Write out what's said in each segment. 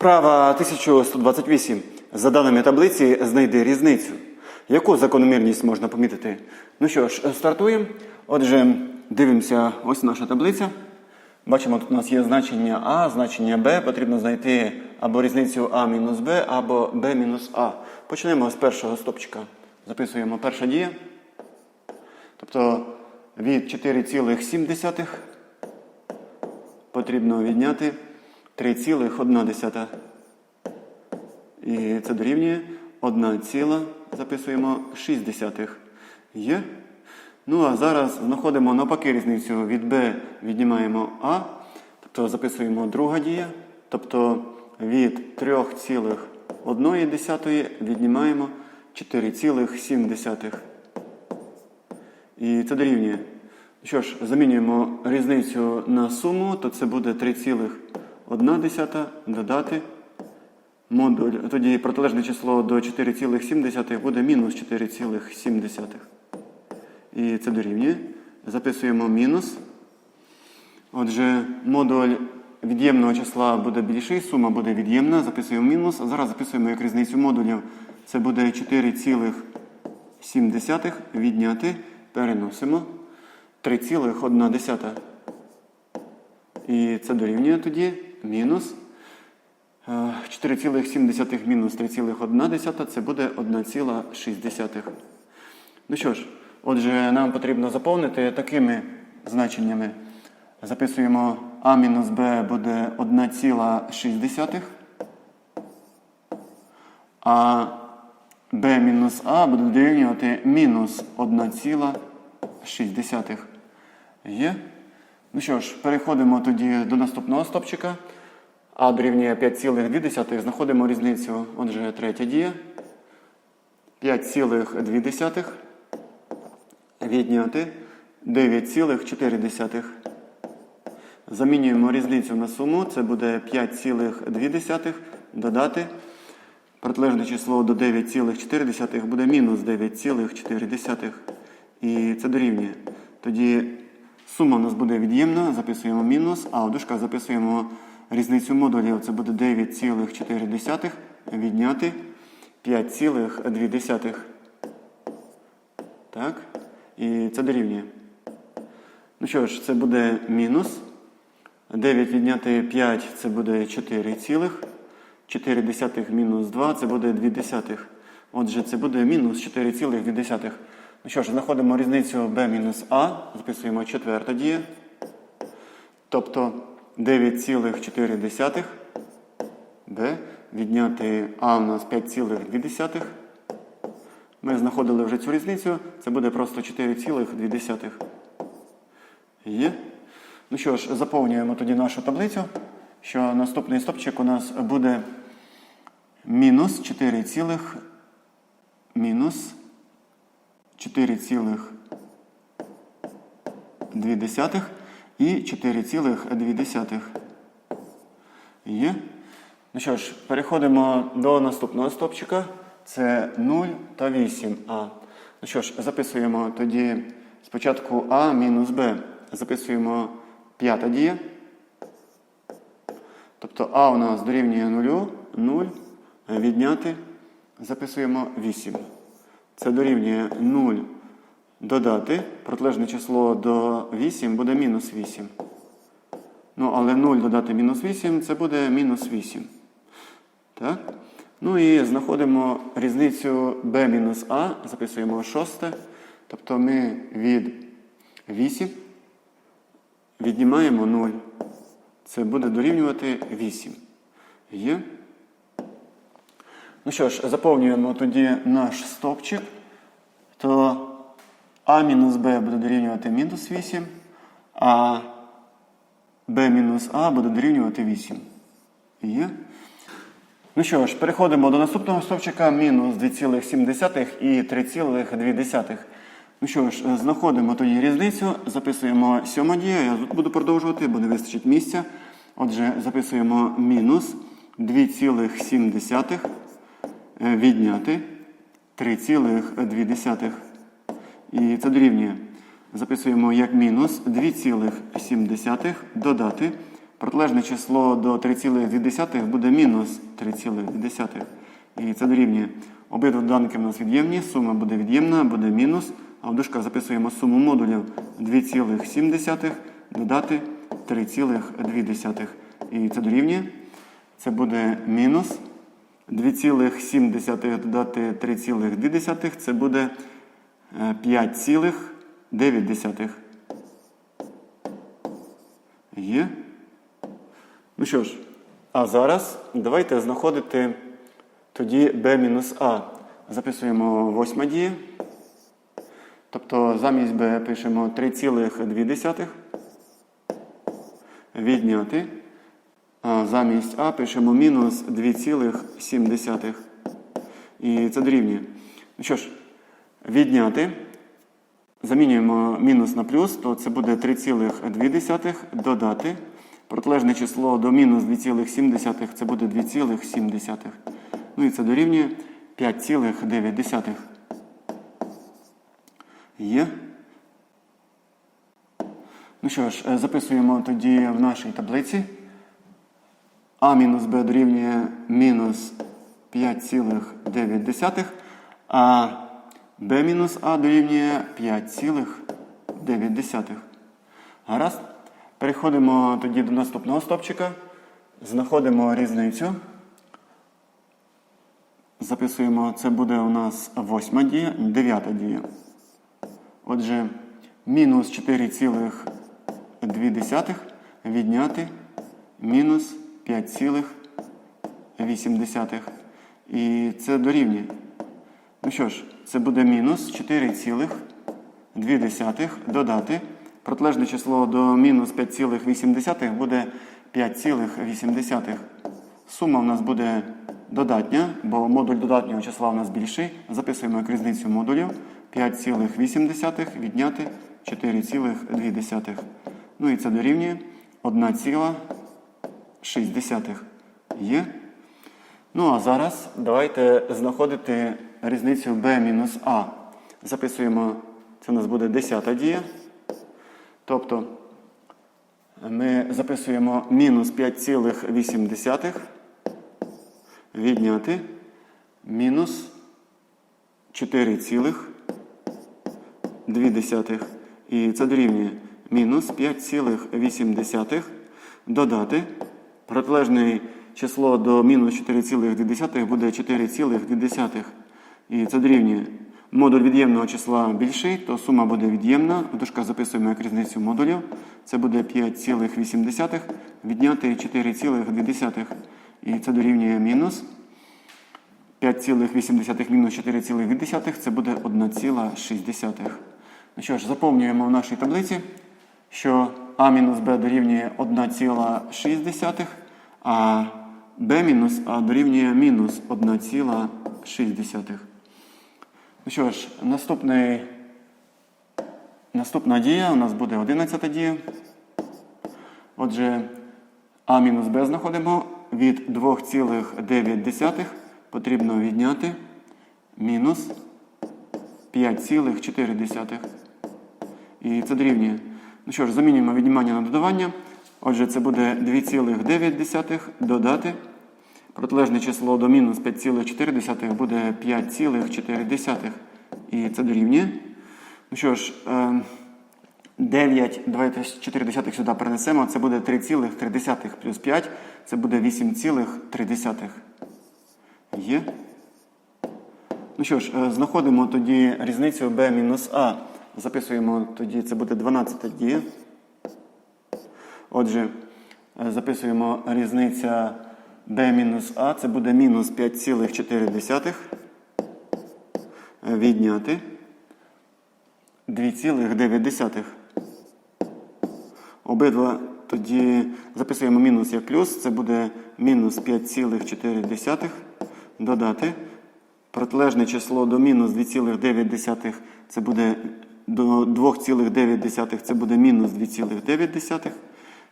Вправа 1128. За даними таблиці знайди різницю. Яку закономірність можна помітити? Ну що ж, стартуємо. Отже, дивимося, ось наша таблиця. Бачимо, тут у нас є значення А, значення Б. Потрібно знайти або різницю А мінус Б, або Б мінус А. Почнемо з першого стопчика. Записуємо перша дія. Тобто від 4,7 потрібно відняти 3,1. І це дорівнює 1 ціла, записуємо 6 Є. Ну а зараз знаходимо навпаки різницю від b віднімаємо А, тобто записуємо друга дія. Тобто від 3,1 віднімаємо 4,7. І це дорівнює. Що ж, замінюємо різницю на суму, то це буде 3,1 додати модуль. Тоді протилежне число до 4,7 буде мінус 4,7. І це дорівнює. Записуємо мінус. Отже, модуль від'ємного числа буде більший, сума буде від'ємна. Записуємо мінус. А зараз записуємо як різницю модулів. Це буде 4,7 відняти. Переносимо 3,1. І це дорівнює тоді мінус. е, 4,7 мінус 3,1 це буде 1,6. Ну що ж, отже, нам потрібно заповнити такими значеннями. Записуємо А мінус Б буде 1,6, а Б мінус А буде дорівнювати мінус 1,6. Є? Ну що ж, переходимо тоді до наступного стопчика. А дорівнює 5,2, знаходимо різницю. Отже, третя дія. 5,2 відняти 9,4. Замінюємо різницю на суму. Це буде 5,2 додати. Протилежне число до 9,4 буде мінус 9,4. І це дорівнює. Тоді сума у нас буде від'ємна, записуємо мінус, а в дужках записуємо різницю модулів. Це буде 9,4 відняти 5,2. Так. І це дорівнює. Ну що ж, це буде мінус. 9 відняти 5 це буде 4 цілих. 4 десятих мінус 2 це буде 2 десятих. Отже, це буде мінус 4,2. Ну що ж, знаходимо різницю b мінус А, записуємо четверта дія. Тобто 9,4 b відняти А у нас 5,2. Ми знаходили вже цю різницю. Це буде просто 4,2. Є. Ну що ж, заповнюємо тоді нашу таблицю, що наступний стопчик у нас буде мінус 4, цілих, мінус 4,2 і 4,2. Є. Ну що ж, переходимо до наступного стопчика. Це 0 та 8а. Ну що ж, записуємо тоді спочатку А мінус Б. Записуємо п'ята дія. Тобто А у нас дорівнює 0, 0, відняти. Записуємо 8. Це дорівнює 0 додати. Протилежне число до 8 буде мінус 8. Ну, але 0 додати мінус 8 це буде мінус 8. Так? Ну і знаходимо різницю b мінус А, записуємо шосте. Тобто ми від 8 віднімаємо 0. Це буде дорівнювати 8. Є? Ну що ж, заповнюємо тоді наш стопчик. То А мінус Б буде дорівнювати мінус 8, а b мінус А буде дорівнювати 8. Є? Ну що ж, переходимо до наступного стовпчика. Мінус 2,7 і 3,2. Ну що ж, знаходимо тоді різницю, записуємо сьома дія. Я тут буду продовжувати, бо не вистачить місця. Отже, записуємо мінус 2,7 відняти 3,2. І це дорівнює. Записуємо як мінус 2,7 додати Протилежне число до 3,2 буде мінус 3,2. І це дорівнює. Обидва доданки в нас від'ємні, сума буде від'ємна, буде мінус. А в дужках записуємо суму модулів 2,7 додати 3,2. І це дорівнює. Це буде мінус 2,7 додати 3,2. Це буде е, 5,9. Є. Ну що ж, а зараз давайте знаходити тоді b-а. Записуємо восьма дія. Тобто замість b пишемо 3,2. Відняти. Замість А пишемо мінус 2,7. І це дорівнює. Ну що ж, відняти. Замінюємо мінус на плюс, то це буде 3,2 додати. Протилежне число до мінус 2,7 це буде 2,7. Ну і це дорівнює 5,9. Є. Ну що ж, е, записуємо тоді в нашій таблиці. А мінус Б дорівнює мінус 5,9, а Б мінус А дорівнює 5,9. Гаразд. Переходимо тоді до наступного стопчика. Знаходимо різницю. Записуємо, це буде у нас восьма дія, дев'ята дія. Отже, мінус 4,2 відняти мінус 5,8. І це дорівнює. Ну що ж, це буде мінус 4,2 додати. Протилежне число до мінус 5,8 буде 5,8. Сума у нас буде додатня, бо модуль додатнього числа у нас більший. Записуємо як різницю модулів. 5,8 відняти 4,2. Ну і це дорівнює 1,6. Є. Ну а зараз давайте знаходити різницю b мінус А. Записуємо, це у нас буде 10 дія. Тобто ми записуємо мінус 5,8 відняти мінус 4,2. І це дорівнює мінус 5,8 додати. Протилежне число до мінус 4,2 буде 4,2. І це дорівнює. Модуль від'ємного числа більший, то сума буде від'ємна. В записуємо як різницю модулів. Це буде 5,8 відняти 4,2. І це дорівнює мінус. 5,8 мінус 4,2 це буде 1,6. Ну що ж, заповнюємо в нашій таблиці, що А мінус Б дорівнює 1,6, а Б мінус А дорівнює мінус 1,6. Ну що ж, наступний, наступна дія у нас буде 11 дія. Отже, А мінус Б знаходимо від 2,9 потрібно відняти мінус 5,4. І це дорівнює. Ну що ж, замінюємо віднімання на додавання. Отже, це буде 2,9 додати. Протилежне число до мінус 5,4 буде 5,4. І це дорівнює. Ну що ж, 9, давайте 4 сюди перенесемо. Це буде 3,3 плюс 5. Це буде 8,3. Є. Ну що ж, е, знаходимо тоді різницю b мінус А. Записуємо тоді, це буде 12 дія. Отже, е, записуємо різниця b мінус А, це буде мінус 5,4 відняти 2,9. Обидва тоді записуємо мінус як плюс, це буде мінус 5,4 додати. Протилежне число до мінус 2,9 це буде до 2,9 це буде мінус 2,9.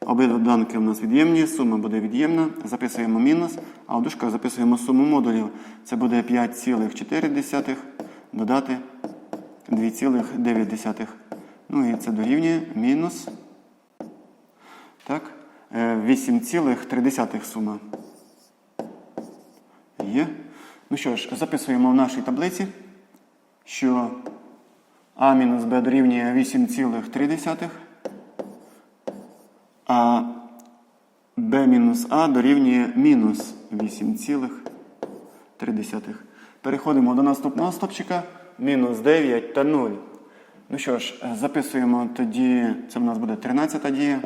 Обидва данки у нас від'ємні, сума буде від'ємна. Записуємо мінус, а в дужках записуємо суму модулів. Це буде 5,4 додати 2,9. Ну і це дорівнює мінус. Так, е, 8,3 сума. Є. Ну що ж, записуємо в нашій таблиці, що А мінус Б дорівнює 8,3, а b мінус А дорівнює мінус 8,3. Переходимо до наступного стопчика. Мінус 9 та 0. Ну що ж, записуємо тоді, це в нас буде 13 дія.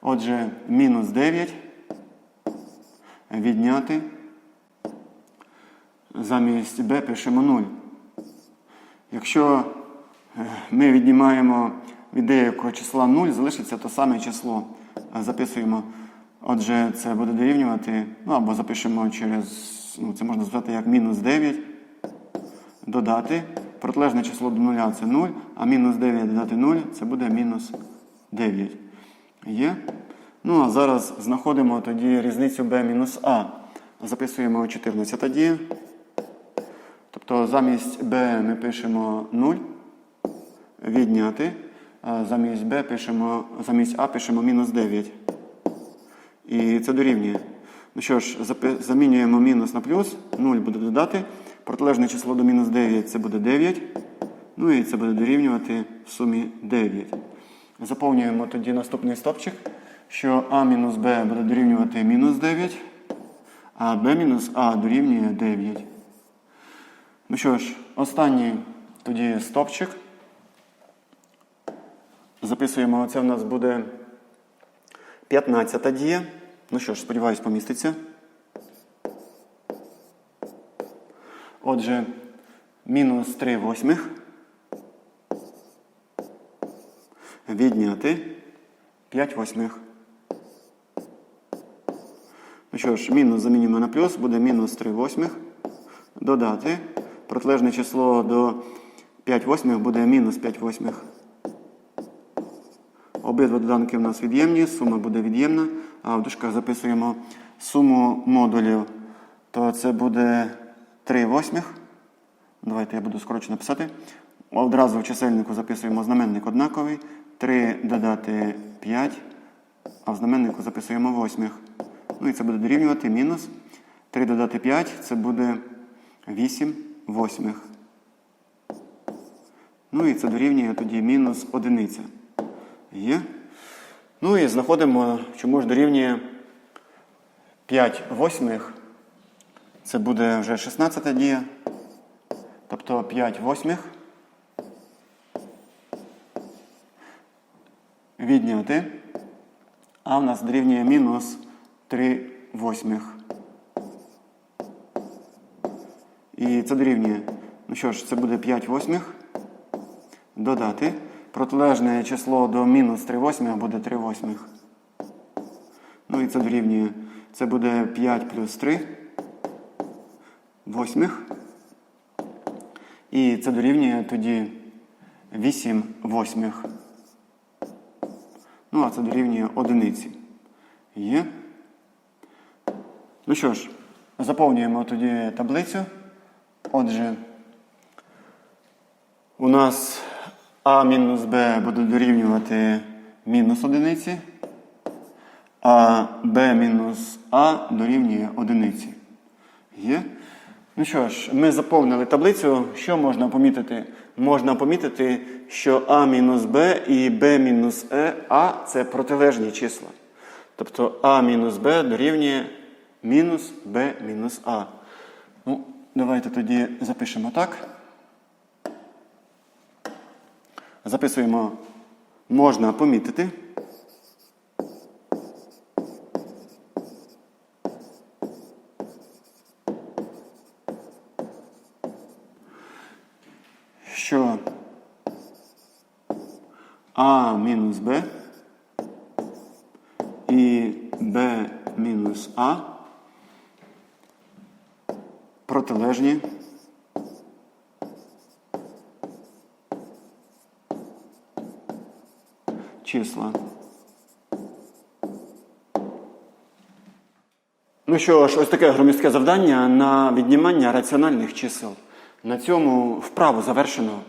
Отже, мінус 9 відняти. Замість b пишемо 0. Якщо е, ми віднімаємо від деякого числа 0, залишиться то саме число. Е, Записуємо. Отже, це буде дорівнювати, ну або запишемо через, ну це можна звати як мінус 9, додати. Протилежне число до 0 це 0, а мінус 9 додати 0 це буде мінус 9. Є? Ну, а зараз знаходимо тоді різницю b мінус А. Записуємо 14 дія. Тобто замість b ми пишемо 0, відняти. А замість b пишемо, замість А пишемо мінус 9. І це дорівнює. Ну що ж, замінюємо мінус на плюс, 0 буде додати. Протилежне число до мінус 9 це буде 9. Ну і це буде дорівнювати в сумі 9. Заповнюємо тоді наступний стопчик, що А мінус Б буде дорівнювати мінус 9, а Б мінус А дорівнює 9. Ну що ж, останній тоді стопчик. Записуємо, це в нас буде 15 дія. Ну що ж, сподіваюсь, поміститься. Отже, мінус 3 восьмих. Відняти 5 восьмих. Ну що ж, мінус замінюємо на плюс, буде мінус 3 восьмих. Додати. Протилежне число до 5 восьмих буде мінус 5 восьмих. Обидва доданки у нас від'ємні, сума буде від'ємна, а в дужках записуємо суму модулів. То це буде 3 восьмих. Давайте я буду скорочено писати. Одразу в чисельнику записуємо знаменник однаковий. 3 додати 5, а в знаменнику записуємо восьмих. Ну і це буде дорівнювати мінус. 3 додати 5 це буде 8 восьмих. Ну і це дорівнює тоді мінус одиниця. Є. Ну і знаходимо, чому ж дорівнює 5 восьмих. Це буде вже 16 дія. Тобто 5 восьмих. Відняти. А в нас дорівнює мінус 3 восьмих. І це дорівнює. Ну що ж, це буде 5 восьмих. Додати. Протилежне число до мінус 3 восьмих буде 3 восьмих. Ну і це дорівнює. Це буде 5 плюс 3 восьмих. І це дорівнює тоді 8 восьмих. Ну, а це дорівнює одиниці. Є. Ну що ж, заповнюємо тоді таблицю. Отже, у нас А мінус Б буде дорівнювати мінус одиниці, а Б мінус А дорівнює одиниці. Є? Ну що ж, ми заповнили таблицю. Що можна помітити? Можна помітити, що А мінус Б і Б мінус Е, А це протилежні числа. Тобто А мінус Б дорівнює мінус Б мінус А. Ну, давайте тоді запишемо так. Записуємо можна помітити. Що А мінус Б і Б мінус А протилежні числа. Ну що ж, ось таке громістке завдання на віднімання раціональних чисел. На цьому вправу завершено.